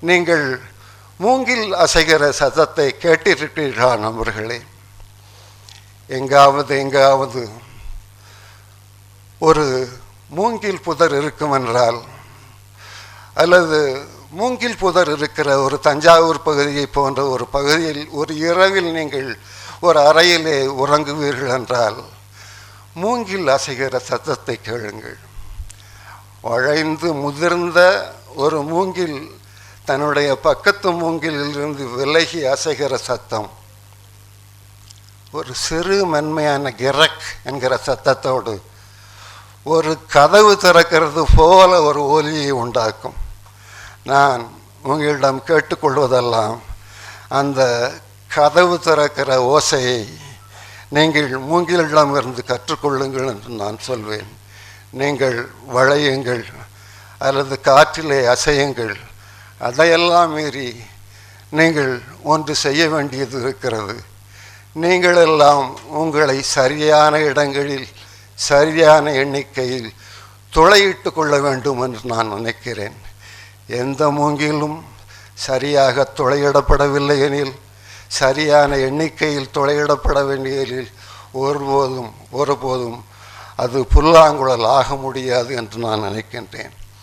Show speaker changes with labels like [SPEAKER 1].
[SPEAKER 1] நீங்கள் மூங்கில் அசைகிற சத்தத்தை கேட்டிருக்கிறீர்களா நண்பர்களே? எங்காவது எங்காவது ஒரு மூங்கில் புதர் இருக்கும் என்றால் அல்லது மூங்கில் புதர் இருக்கிற ஒரு தஞ்சாவூர் பகுதியை போன்ற ஒரு பகுதியில் ஒரு இரவில் நீங்கள் ஒரு அறையிலே உறங்குவீர்கள் என்றால் மூங்கில் அசைகிற சத்தத்தை கேளுங்கள். வளைந்து முதிர்ந்த ஒரு மூங்கில் தன்னுடைய பக்கத்து மூங்கிலிருந்து விலகி அசைகிற சத்தம். ஒரு சிறு மென்மையான கிரக் என்கிற சத்தத்தோடு ஒரு கதவு திறக்கிறது போல ஒரு ஒலியை உண்டாக்கும். நான் உங்களிடம் கேட்டுக்கொள்வதெல்லாம் அந்த கதவு திறக்கிற ஓசையை நீங்கள் மூங்கிலிடம் இருந்து கற்றுக்கொள்ளுங்கள் என்று நான் சொல்வேன். நீங்கள் வளையுங்கள் அல்லது காற்றிலே அசையுங்கள். அதையெல்லாம் மீறி நீங்கள் ஒன்று செய்ய வேண்டியது இருக்கிறது. நீங்கள் எல்லாம் உங்களை சரியான இடங்களில் சரியான எண்ணிக்கையில் துளையிட்டு கொள்ள வேண்டும் என்று நான் நினைக்கிறேன். எந்த மூங்கிலும் சரியாக துளையிடப்படவில்லை எனில் சரியான எண்ணிக்கையில் துளையிடப்பட வேண்டியதில் ஒருபோதும் ஒருபோதும் அது புல்லாங்குழல் ஆக முடியாது என்று நான் நினைக்கின்றேன்.